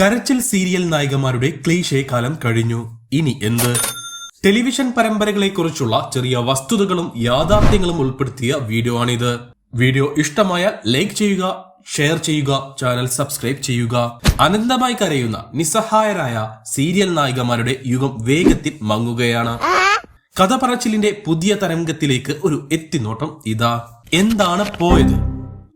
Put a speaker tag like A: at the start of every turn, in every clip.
A: കരച്ചിൽ serial നായികമാരുടെ cliché കാലം കഴിഞ്ഞു. ഇനി എന്ത്? ടെലിവിഷൻ പരമ്പരകളെ കുറിച്ചുള്ള ചെറിയ വസ്തുതകളും യാഥാർത്ഥ്യങ്ങളും ഉൾപ്പെടുത്തിയ വീഡിയോ ആണിത്. വീഡിയോ ഇഷ്ടമായാൽ ലൈക്ക് ചെയ്യുക ഷെയർ ചെയ്യുക ചാനൽ സബ്സ്ക്രൈബ് ചെയ്യുക. അനന്തമായി കരയുന്ന നിസ്സഹായരായ സീരിയൽ നായികമാരുടെ യുഗം വേഗത്തിൽ മങ്ങുകയാണ്. കഥ പറച്ചിലിന്റെ പുതിയ തരംഗത്തിലേക്ക് ഒരു എത്തിനോട്ടം ഇതാ. എന്താണ് പോയത്?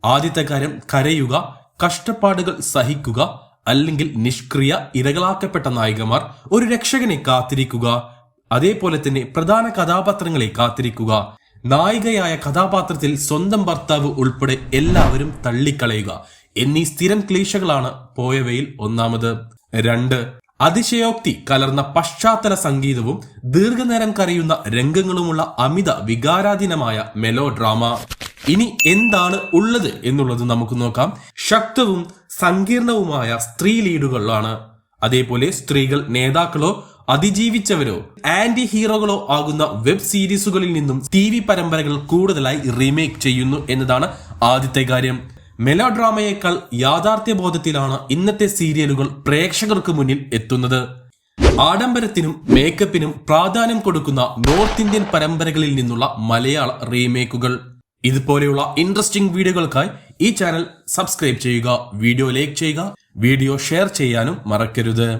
A: ആദ്യത്തെ കാര്യം കരയുക കഷ്ടപ്പാടുകൾ സഹിക്കുക അല്ലെങ്കിൽ നിഷ്ക്രിയ ഇരകളാക്കപ്പെട്ട നായികമാർ ഒരു രക്ഷകനെ കാത്തിരിക്കുക. അതേപോലെ തന്നെ പ്രധാന കഥാപാത്രങ്ങളെ കാത്തിരിക്കുക. നായികയായ കഥാപാത്രത്തിൽ സ്വന്തം ഭർത്താവ് ഉൾപ്പെടെ എല്ലാവരും തള്ളിക്കളയുക. എന്നീ സ്ഥിരം ക്ലീശകളാണ് പോയവയിൽ ഒന്നാമത്. രണ്ട് അതിശയോക്തി കലർന്ന പശ്ചാത്തല സംഗീതവും ദീർഘനേരം കരയുന്ന രംഗങ്ങളുമുള്ള അമിത വികാരാധീനമായ മെലോ ഡ്രാമ ഇനി എന്താണ് ഉള്ളത് എന്നുള്ളത് നമുക്ക് നോക്കാം. ശക്തവും സങ്കീർണവുമായ സ്ത്രീ ലീഡുകളാണ് അതേപോലെ സ്ത്രീകൾ നേതാക്കളോ അതിജീവിച്ചവരോ ആന്റി ഹീറോകളോ ആകുന്ന വെബ് സീരീസുകളിൽ നിന്നും ടി വി പരമ്പരകൾ കൂടുതലായി റീമേക്ക് ചെയ്യുന്നു എന്നതാണ് ആദ്യത്തെ കാര്യം. മെലോഡ്രാമയേക്കാൾ യാഥാർത്ഥ്യബോധത്തിലാണ് ഇന്നത്തെ സീരിയലുകൾ പ്രേക്ഷകർക്ക് മുന്നിൽ എത്തുന്നത്. ആഡംബരത്തിനും മേക്കപ്പിനും പ്രാധാന്യം കൊടുക്കുന്ന നോർത്ത് ഇന്ത്യൻ പരമ്പരകളിൽ നിന്നുള്ള മലയാള റീമേക്കുകൾ. ഇതുപോലെയുള്ള ഇൻട്രസ്റ്റിംഗ് വീഡിയോകൾക്കായി ഈ ചാനൽ സബ്സ്ക്രൈബ് ചെയ്യുക വീഡിയോ ലൈക്ക് ചെയ്യുക വീഡിയോ ഷെയർ ചെയ്യാനും മറക്കരുത്.